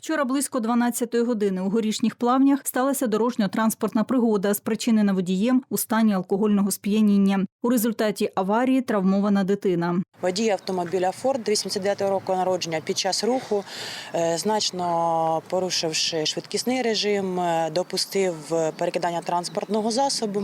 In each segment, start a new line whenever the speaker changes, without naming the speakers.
Вчора близько 12-ї години у горішніх плавнях сталася дорожньо-транспортна пригода, спричинена водієм у стані алкогольного сп'яніння. У результаті аварії травмована дитина.
Водій автомобіля Форд 89 року народження під час руху, е, значно порушивши швидкісний режим, е, допустив перекидання транспортного засобу.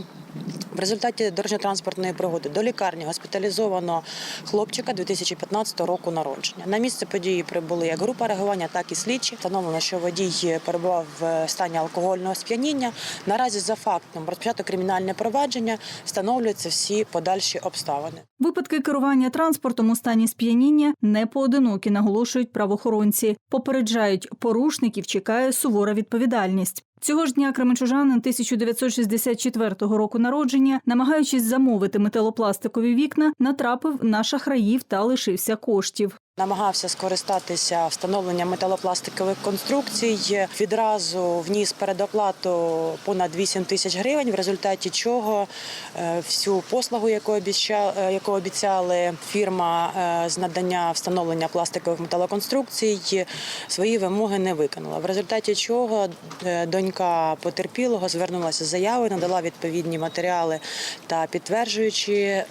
В результаті дорожньо-транспортної пригоди до лікарні госпіталізовано хлопчика 2015 року народження. На місце події прибули як група реагування, так і слідчі. Встановлено, що водій перебував в стані алкогольного сп'яніння. Наразі за фактом розпочато кримінальне провадження, встановлюються всі подальші обставини.
Випадки керування транспортом у стані сп'яніння не поодинокі, наголошують правоохоронці. Попереджають, порушників чекає сувора відповідальність. Цього ж дня кременчужанин 1964 року народження, намагаючись замовити металопластикові вікна, натрапив на шахраїв та лишився коштів.
Намагався скористатися встановленням металопластикових конструкцій. Відразу вніс передоплату понад 8 тисяч гривень, в результаті чого е, всю послугу, яку е, обіцяли фірма е, з надання встановлення пластикових металоконструкцій, свої вимоги не виконала. В результаті чого донька потерпілого звернулася з заявою, надала відповідні матеріали та підтверджуючі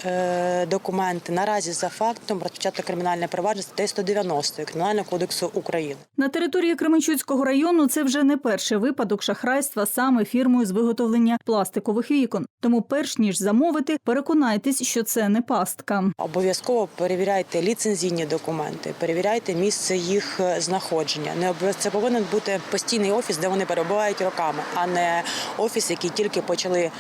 документи. Наразі за фактом розпочато кримінальне провадження статтею 190 Кримінального кодексу України.
На території Кременчуцького району це вже не перший випадок шахрайства саме фірмою з виготовлення пластикових вікон. Тому, перш ніж замовити, переконайтесь, що це не пастка.
Обов'язково перевіряйте ліцензійні документи, перевіряйте місце їх е, знаходження. Не це повинен бути постійний офіс, де вони перебувають роками, а не офіс, який тільки почали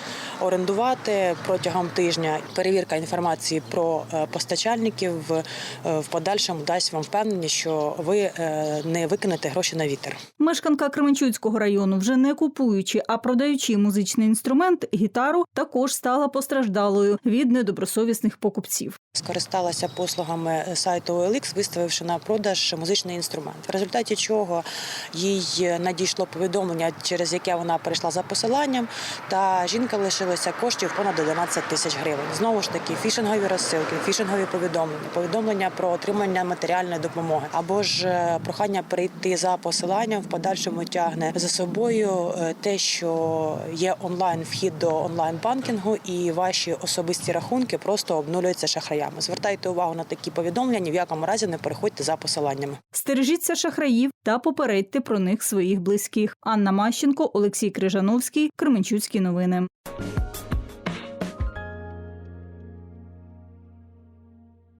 орендувати протягом тижня. Перевірка інформації про е, постачальників е, в подальшому дасть вам впевненість, що ви е, не викинете гроші на вітер.
Мешканка Кременчуцького району, вже не купуючи, а продаючи музичний інструмент гітару, також стала постраждалою від недобросовісних покупців.
Скористалася послугами сайту OLX, виставивши на продаж музичний інструмент. В результаті чого їй надійшло повідомлення, через яке вона перейшла за посиланням, та жінка лишилася коштів понад 11 тисяч гривень. Знову ж таки, фішингові розсилки, фішингові повідомлення, повідомлення про отримання матеріальної допомоги або ж е, прохання перейти за посиланням в подальшому тягне за собою е, те, що є онлайн вхід до онлайн банкінгу, і ваші особисті рахунки просто обнулюються шахраями. Звертайте увагу на такі повідомлення. В якому разі не переходьте за посиланнями.
Стережіться шахраїв та попередьте про них своїх близьких. Анна Мащенко, Олексій Крижановський, Кременчуцькі новини.